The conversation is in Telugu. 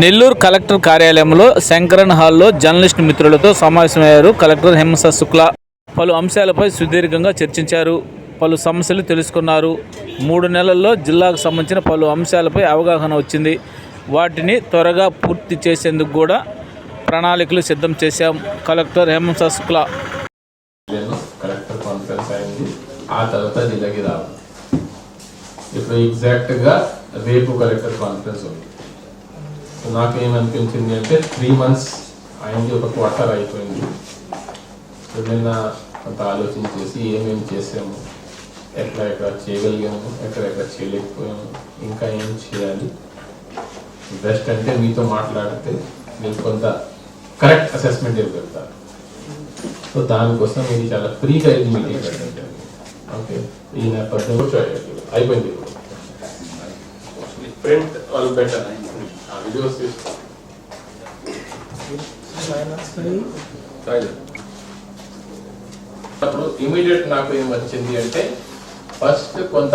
నెల్లూరు కలెక్టర్ కార్యాలయంలో శంకరన్ హాల్లో జర్నలిస్ట్ మిత్రులతో సమావేశమయ్యారు కలెక్టర్ హెమస శుక్లా. పలు అంశాలపై సుదీర్ఘంగా చర్చించారు. పలు సమస్యలు తెలుసుకున్నారు. మూడు నెలల్లో జిల్లాకు సంబంధించిన పలు అంశాలపై అవగాహన వచ్చింది. వాటిని త్వరగా పూర్తి చేసేందుకు కూడా ప్రణాళికలు సిద్ధం చేశాం. కలెక్టర్ హేమంత శుక్లా. కలెక్టర్ కాన్ఫరెన్స్ అయింది. ఆ తర్వాత జిల్లాకి రావాలి. ఇప్పుడు ఎగ్జాక్ట్గా రేపు కలెక్టర్ కాన్ఫరెన్స్ ఉంది. నాకేమనిపించింది నాకు ఏమనిపించింది అంటే త్రీ మంత్స్ అయింది ఒక క్వార్టర్ అయిపోయింది. సో నిన్న కొంత ఆలోచన చేసి ఏమేమి చేసాము ఎట్లా ఎక్కడ చేయగలిగాము ఎక్కడ ఎక్కడ చేయలేకపోయాము ఇంకా ఏం చేయాలి? బెస్ట్ అంటే మీతో మాట్లాడితే మీరు కొంత కరెక్ట్ అసెస్మెంట్ ఇవ్వగలుగుతారు సో దానికోసం ఇది చాలా ఫ్రీగా ఇది మీటింగ్ పెట్టండి ఓకే ఈ నేపథ్యంలో అయిపోయింది. ప్రింట్ ఆల్ బెటర్ వీడియోస్ అప్పుడు ఇమీడియట్ నాకు ఏం వచ్చింది అంటే ఫస్ట్ కొంత